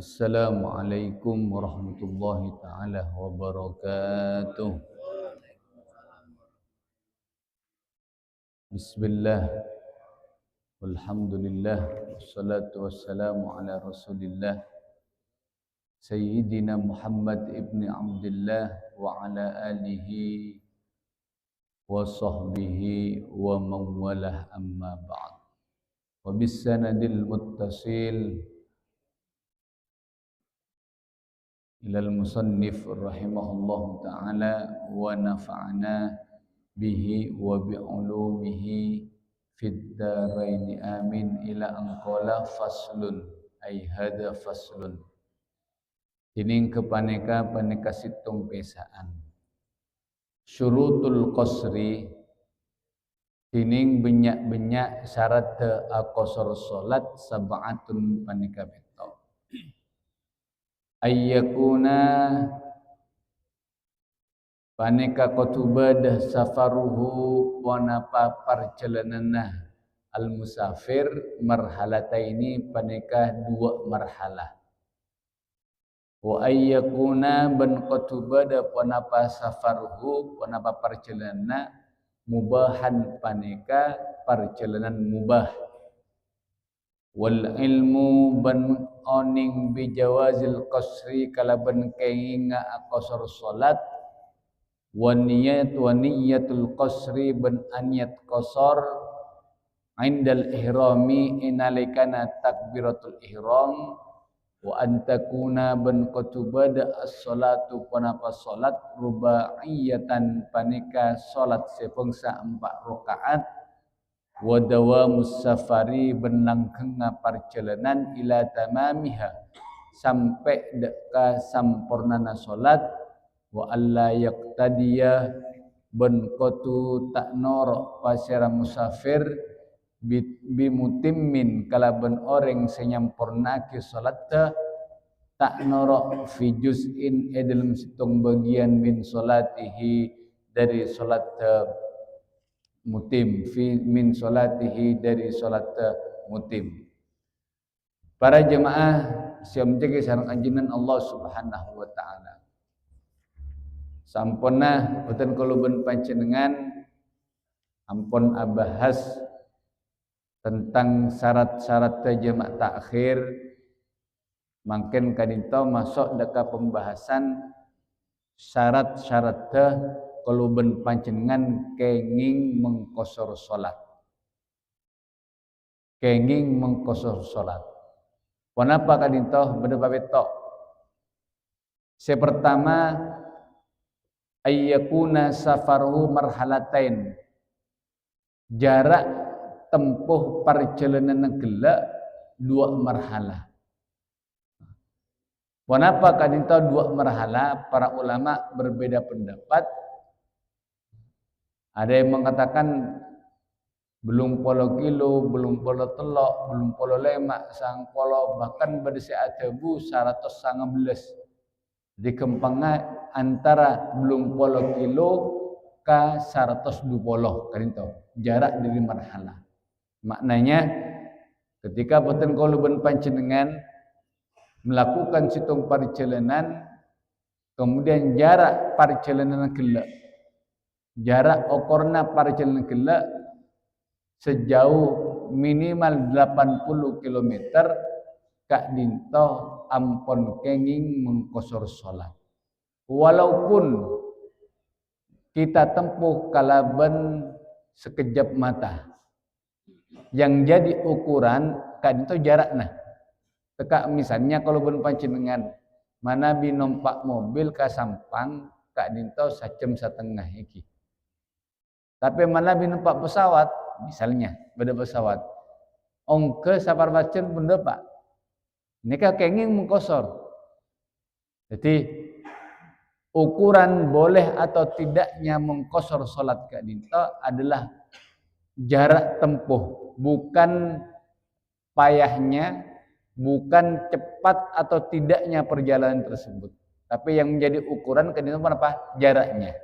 السلام عليكم ورحمة الله تعالى وبركاته بسم الله والحمد لله والصلاة والسلام على رسول الله سيدنا محمد ابن عبد الله وعلى آله وصحبه ومن والاه أما بعد ilal musannif rahimahullah ta'ala wa nafa'ana bihi wa bi'ulumihi fid daraini amin ila angkola faslun ay hada faslun. Ini kepaneka paneka situng pesaan. Syurutul qasri ini banyak-banyak syarat akosor solat sabatun paneka ayyakuna paneka kotubadah safaruhu wanapa perjalananah al musafir marhalata ini paneka dua marhalah. Wa ayyakuna ban qatubada panapa safaruhu panapa perjalanan mubahan paneka perjalanan mubah wal ilmu ban oning bijawazil qasri kalaban kainga aqsar salat wa niyat wa niyatul qasri ban aniyat qasar indal ihrami inalikana takbiratul ihram. Wa antakuna ban qatubada as-salatu panapa salat rubaiyatan panika salat sepengsa empat rakaat wa dawamus safari benangkenga perjalanan ila tamamiha. Sampai deka sampurnana salat wa alla yaqtadiya ben kotu tak norok pasira musafir bimutimmin kalaban orang senyampurnake salat tak norok fi juz'in edalem situng bagian min salatihi dari salat mutim fi min salatihi dari salat mutim. Para jemaah siam jaga sareng anjeunna Allah Subhanahu wa taala. Samponna boten kuluben panjenengan ampun abahas tentang syarat-syarat jamak takhir. Mungkin kadinto masuk deka pembahasan syarat-syarat keluben panjenengan kenging mengkosor salat kenging mengkosor salat kenapa kadinto beda betok Se pertama ayyakuna safaruhu marhalatain. Jarak tempuh perjalanan gela dua marhalah. Kenapa kadinto dua marhalah? Para ulama berbeda pendapat ada yang mengatakan belum polo kilo, belum polo telok, belum polo lemak, sang polo bahkan seratus sangat belas. Di kempangnya antara belum polo kilo ke seratus dua polo karinto jarak dari marhala. Maknanya ketika boten kalau ben panjenengan melakukan situng perjalanan kemudian jarak perjalanan gelap jarak okorna parcel gela sejauh minimal 80 km kak dinto ampon kenging mengkosor sholat. Walaupun kita tempuh kalaban sekejap mata yang jadi ukuran kak dinto jarak nah. Teka misalnya kalau ben panjenengan mana binompak mobil ke Sampang kak dinto sacem setengah iki tapi mana numpak pesawat, misalnya beda pesawat. Ongke sapar bacen benda pak. Nika kenging mengkosor. Jadi ukuran boleh atau tidaknya mengkosor solat ke dinta adalah jarak tempuh, bukan payahnya, bukan cepat atau tidaknya perjalanan tersebut. Tapi yang menjadi ukuran ke dinta apa? Jaraknya.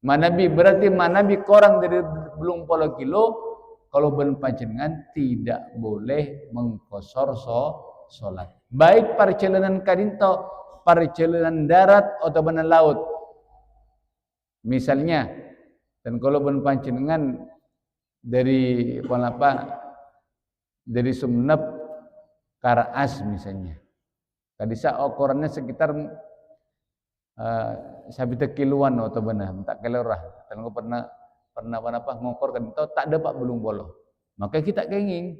Manabi berarti manabi korang dari belum puluh kilo kalau ben panjenengan tidak boleh mengkosor so, solat. baik perjalanan kadinto perjalanan darat atau benar laut misalnya dan kalau ben panjenengan dari apa dari Sumenep Karaas misalnya kadisa ukurannya sekitar uh, sabita kiluan atau benar tak kelorah. Dan pernah pernah apa ngokor kan tak dapat belum bolo maka kita kenging.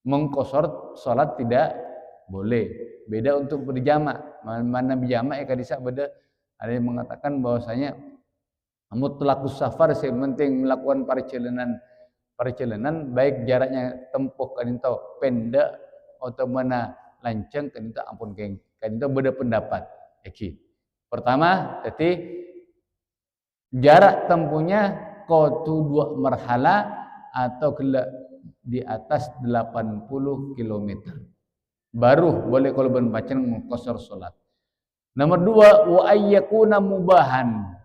Mengkosor sholat tidak boleh. Beda untuk berjamaah mana berjamaah ya kadisa beda. Ada yang mengatakan bahwasanya mutlakus safar yang penting melakukan perjalanan perjalanan baik jaraknya tempuh kan itu pendek atau mana lancang kan itu ampun keng kan itu beda pendapat. Eki. Pertama jadi jarak tempuhnya kotu dua marhala atau di atas 80 km. Baru boleh kalau membaca mengkosor solat. Nomor dua, wa ayyakuna mubahan.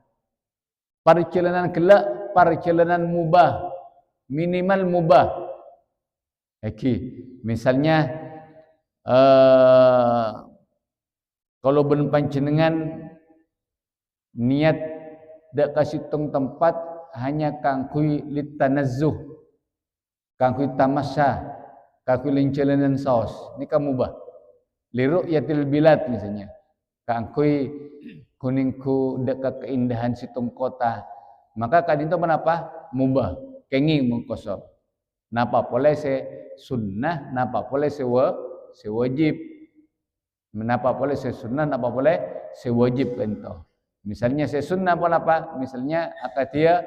Perjalanan kelak, perjalanan mubah. Minimal mubah. Eki, misalnya uh, kalau ben panjenengan niat dak kasih tong tempat hanya kangkui litanazzuh kangkui tamasya kangkui lincelenan saus ini kamu bah. Liru yatil bilad misalnya. Kangkui kuningku dekat keindahan situng kota. Maka kadinto menapa? Mubah. Kenging mengkosor napa boleh se sunnah napa boleh se wa se wajib. Menapa boleh se sunnah napa boleh se wajib ento misalnya se sunnah apa apa misalnya akatia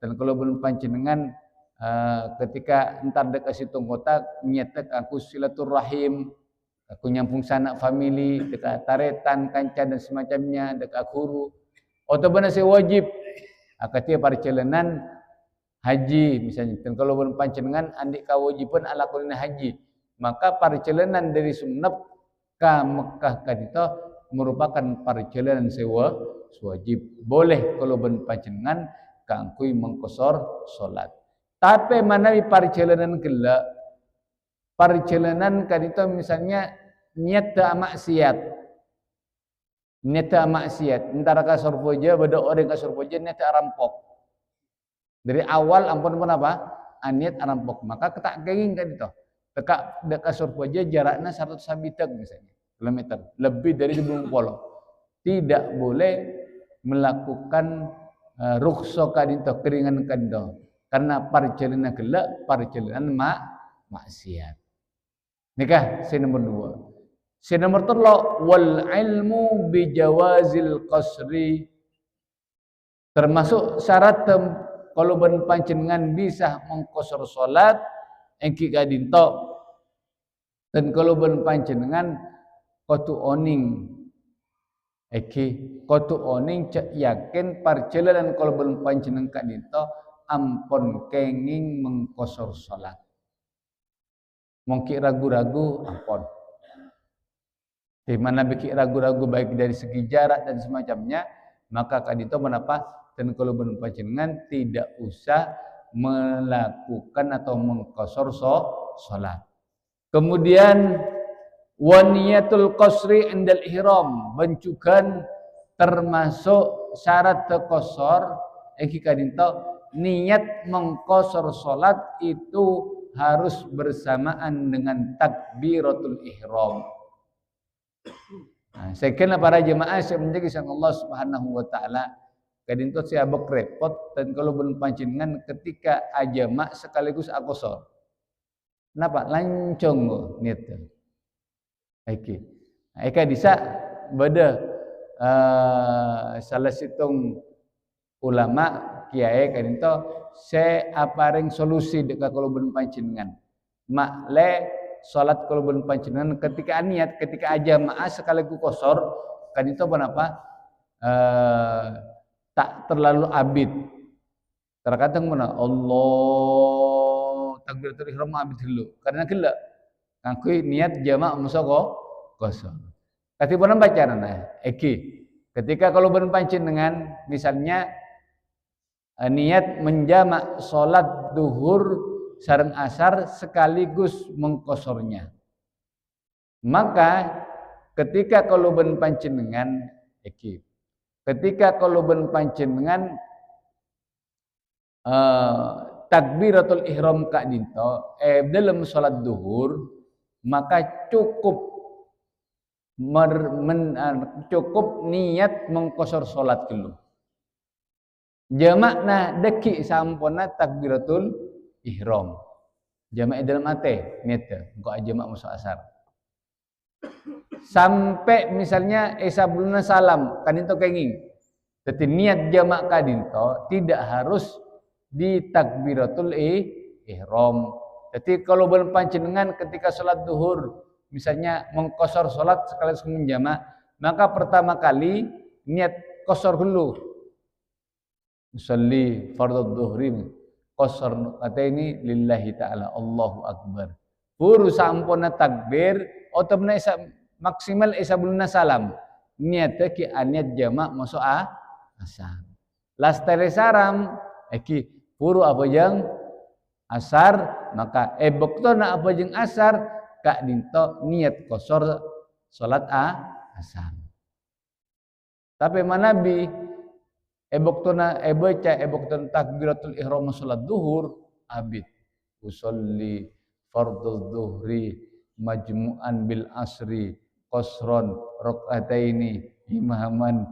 dan kalau belum panjenengan uh, ketika entar dekat situ kota nyetek aku silaturahim aku nyampung sanak family dekat taretan kanca dan semacamnya dekat guru. Atau benar saya wajib. Akatia perjalanan haji misalnya. Dan kalau belum panjenengan andik kewajiban ala kulina haji. Maka perjalanan dari Sumenep ke Mekah kadito merupakan perjalanan sewa wajib boleh kalau ben panjenengan kangkui mengkosor solat. Tapi mana gelak, perjalanan kan itu misalnya niat tak maksiat, niat tak maksiat. Antara kasur poja, beda orang kasur poja niat rampok. Dari awal ampun pun apa? Aniat ah, rampok. Maka ketak kenging kan itu. Dekat dekat kasur poja jaraknya satu sabitak misalnya kilometer, lebih dari sebelum polo. Tidak boleh melakukan uh, rukso kadinto keringan kadinto karena perjalanan gelak perjalanan mak maksiat. Nikah si nomor dua. Si nomor telo wal ilmu bijawazil qasri. Termasuk syarat tem, kalau ben panjenengan bisa mengkosor salat engki kadinto dan kalau ben panjenengan kotu oning Eki kotu oning cek yakin perjalanan kalau belum panjeneng kak dito ampun kenging mengkosor salat. Mungkin ragu-ragu ampun. Di mana bikin ragu-ragu baik dari segi jarak dan semacamnya, maka kak dito menapa dan kalau belum panjenengan tidak usah melakukan atau mengkosor so, salat. Kemudian waniyatul qasri indal ihram bencukan termasuk syarat tekosor eki kadinto niat mengkosor solat itu harus bersamaan dengan takbiratul ihram. Nah, sekian para jemaah saya menjaga Allah Subhanahu wa taala kadinto saya abek repot dan kalau belum pancingan ketika ajamak sekaligus akosor. Kenapa? Lancong niat. Eki. Eka bisa beda uh, salah situng ulama kiai itu se aparing solusi dekat ben panjenengan. Mak le salat kalau ben panjenengan ketika niat ketika aja maas sekaligus kosor kan itu apa? Uh, tak terlalu abid. Terkadang mana Allah takbiratul ihram abid dulu karena gelak Ngakui niat jamak musoko kosong. Kasih pun baca nana. Eki. Ketika kalau berpancing dengan misalnya eh, niat menjamak solat duhur sarang asar sekaligus mengkosornya. maka ketika kalau ben panjenengan iki ketika kalau ben panjenengan uh, takbiratul ihram kak dinto eh dalam salat duhur maka cukup mer, men, cukup niat mengkosor salat dulu. Jamakna deki sampuna takbiratul ihram. Jamak dalam ate niat engko jamak masuk asar. Sampai misalnya esa buluna salam kadinto kenging. Jadi niat jamak kadinto tidak harus di takbiratul ihram. Jadi kalau belum panjenengan ketika sholat duhur misalnya mengkosor sholat sekaligus menjamak, maka pertama kali niat kosor dulu. Usalli fardhu dhuhri kosor kata ini lillahi ta'ala Allahu Akbar. Puru sampuna takbir isa maksimal isa belum salam. Niatnya ki aniat jamak masuk a asam. Lastare saram eki puru apa yang asar maka ebokto na apa yang asar kak dinto niat kosor salat a asar. Tapi manabi ebokto na eboca ebokto takbiratul ihram salat duhur abid usolli fardhu dhuhri majmu'an bil asri qasron rakaataini imaman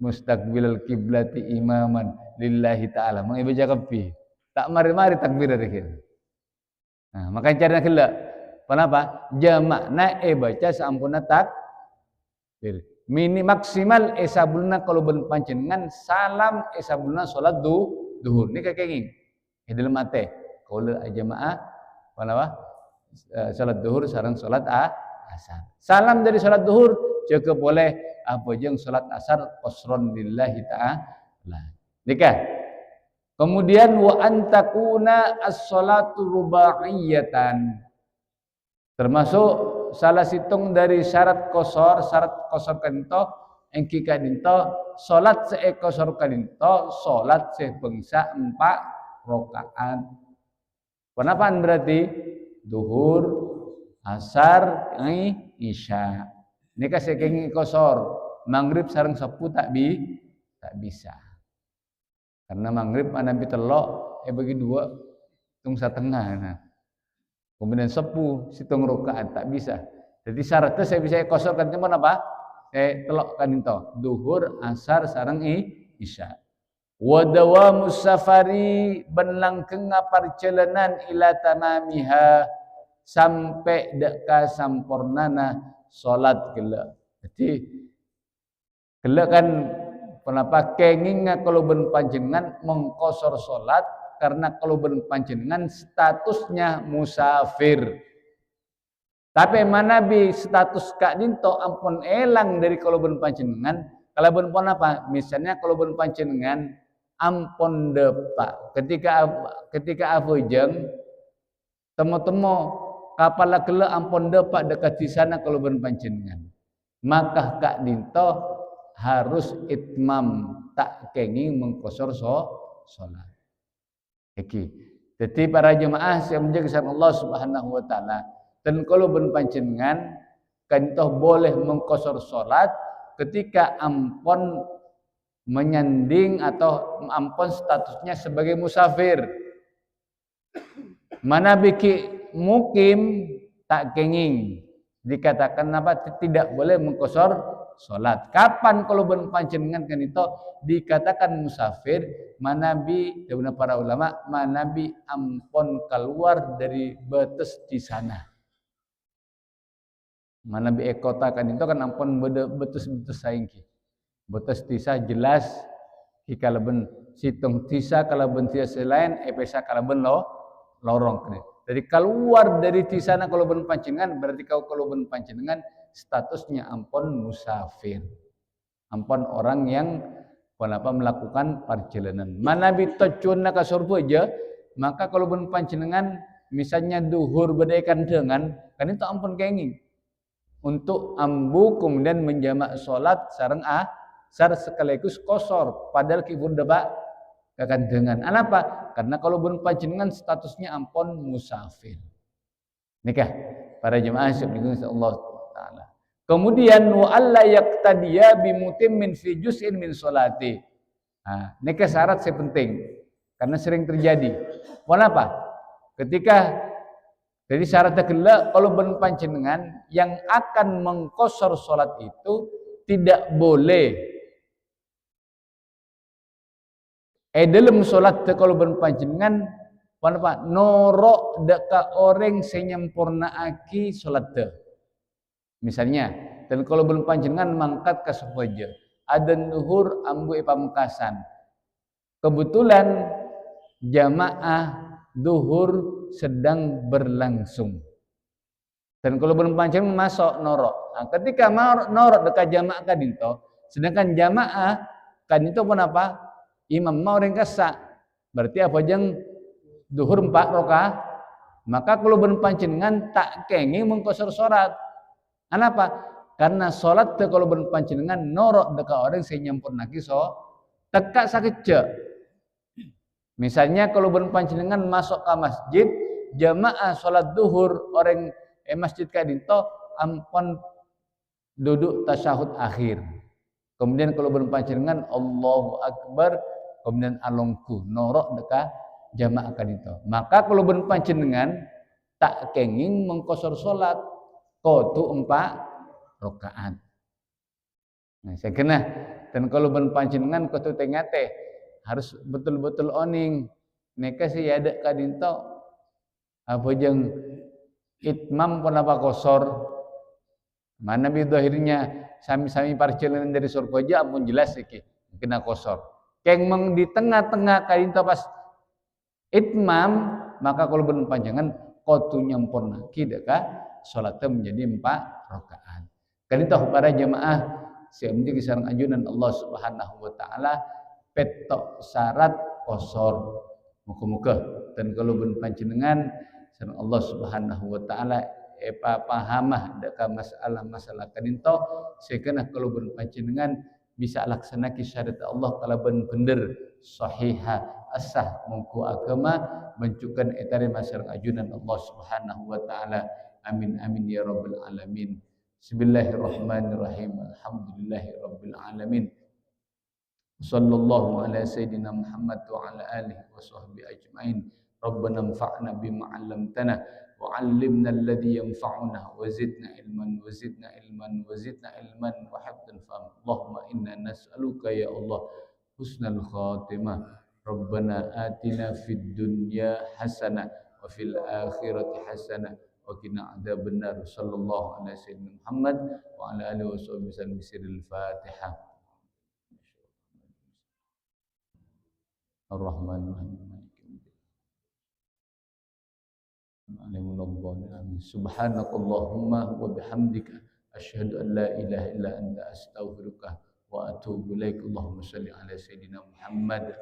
mustaqbilal kiblati imaman lillahi ta'ala. Mengibaja kapi tak mari-mari takbir dari kira nah, makanya cari nak kenapa? Jamak na e baca seampuna takbir. Mini maksimal esabulna kalau ben panjenengan salam esabulna salat du duhur. Ni kayak gini. Di dalam ate. Kalau jamaah apa eh, salat duhur sarang salat a asar. Salam dari salat duhur cukup boleh. Apa yang salat asar? Qasron lillahi ta'ala. Nikah. Kemudian wa antakuna as-salatu rubaiyatan. Termasuk salah situng dari syarat kosor, syarat kosor kanto, engki kadinto, salat se kosor kadinto, salat se bangsa empat rokaat. Kenapa berarti? Duhur, asar, isya. Ini kasih kosor. Maghrib sarang sapu tak bi, tak bisa. Karena maghrib Nabi telok, eh bagi dua, tung setengah. Nah. Kemudian sepuh, situng rokaat, tak bisa. Jadi syaratnya saya bisa kosongkan cuma apa? Saya telokkan itu. Duhur, asar, sarang i, isya. Wadawa musafari benlangkeng perjalanan ila tamamiha sampai deka sampurnana solat gila. Jadi gila kan Kenapa kenginga kalau ben panjenengan mengkosor solat karena kalau ben panjenengan statusnya musafir. Tapi mana bi status kak dinto ampun elang dari kalau ben panjenengan. Kalau ben pon apa? Misalnya kalau ben panjenengan ampun depak. Ketika ketika jeng temu-temu kapal kele ampun depak dekat di sana kalau ben panjenengan. Maka kak dinto harus itmam tak kengi mengkosor so salat. Iki. Jadi para jemaah yang menjaga Allah Subhanahu wa taala dan kalau ben panjenengan kan toh boleh mengkosor salat ketika ampon menyanding atau ampon statusnya sebagai musafir. Mana biki mukim tak kenging dikatakan apa tidak boleh mengkosor solat. Kapan kalau ben panjenengan kan itu dikatakan musafir, manabi dari para ulama, manabi ampon keluar dari batas di sana. Manabi ekota kan itu kan ampon betus-betus saingki. Batas tisa jelas jika ben situng tisa kalau ben tisa selain epesa kalau ben lo lorong. Jadi keluar dari di sana kalau ben panjenengan berarti kau kalau ben panjenengan statusnya ampun musafir. Ampun orang yang kenapa melakukan perjalanan. Mana bitojuna ke aja, maka kalau pun panjenengan misalnya duhur bedaikan dengan kan itu ampun kenging untuk ambu kemudian menjamak sholat sarang ah sar sekaligus kosor padahal kibun debak akan dengan. Apa? Karena kalau pun panjenengan statusnya ampun musafir. Nikah? Para jemaah Allah Kemudian wa alla yaqtadiya bimutimmin fi juz'in min salati. Nah, ini syarat saya penting karena sering terjadi. Kenapa? Ketika jadi syaratnya kedua kalau ben panjenengan yang akan mengkosor sholat itu tidak boleh eh dalam sholat kalau ben panjenengan apa norok deka orang aki sholat te. Misalnya, dan kalau belum panjenengan mangkat ke sefajar, ada nuhur ambu pamekasan. Kebetulan jamaah duhur sedang berlangsung. Dan kalau belum panjenengan masuk norok. Nah, ketika norok dekat jamaah kadinto, sedangkan jamaah kadinto pun apa? Imam mau ringkasa. Berarti apa jeng duhur empat roka? Maka kalau belum panjenengan tak kengi mengkosor sholat Kenapa? Karena sholat te kalau berpancingan norok dekat orang saya nyampurnaki so teka sakit Misalnya kalau berpancingan masuk ke masjid jamaah sholat duhur orang eh, masjid kadinto ampun duduk tasyahud akhir. Kemudian kalau berpancingan Allahu Akbar kemudian alongku norok dekat jamaah kadinto. Maka kalau berpancingan tak kenging mengkosor sholat kotu empat rokaat. Nah, saya kena dan kalau ben panjenengan kotu tengate harus betul-betul oning. Neka sih ada kadinto apa jeng itmam pun apa kosor. Mana bi akhirnya sami-sami parcilan dari surga pun jelas iki kena kosor. Keng meng di tengah-tengah kadinto pas itmam maka kalau ben panjangan kotu nyampurna kidaka salatnya menjadi empat rakaat. itu para jemaah saya menjadi sarang ajunan Allah Subhanahu wa taala petok syarat kosor. Muka-muka. Dan kalau ben panjenengan sareng Allah Subhanahu wa taala epa pahamah deka masalah-masalah kadinto saya kena kalau ben panjenengan bisa laksana syariat Allah kalau ben bener sahihah asah mengku agama mencukan etare masyarakat ajunan Allah Subhanahu wa taala Amin amin ya rabbal alamin. Bismillahirrahmanirrahim. Alhamdulillahi rabbil alamin. Sallallahu ala sayyidina Muhammad wa ala alihi wa sahbihi ajmain. Rabbana anfa'na bima 'allamtana wa 'allimna alladhi yanfa'una wa zidna ilman wa zidna ilman wa zidna ilman wa hifdhan faham. Allahumma inna nas'aluka ya Allah husnal khatimah. Rabbana atina fid dunya hasanah wa fil akhirati hasanah وقنا عذاب النار. صلى الله على سيدنا محمد وعلى آله وصحبه وسلم. بسر الفاتحة. الرحمن الرحيم. سبحانك اللهم وبحمدك أشهد أن لا إله إلا أنت أستغفرك وأتوب إليك. اللهم صل على سيدنا محمد.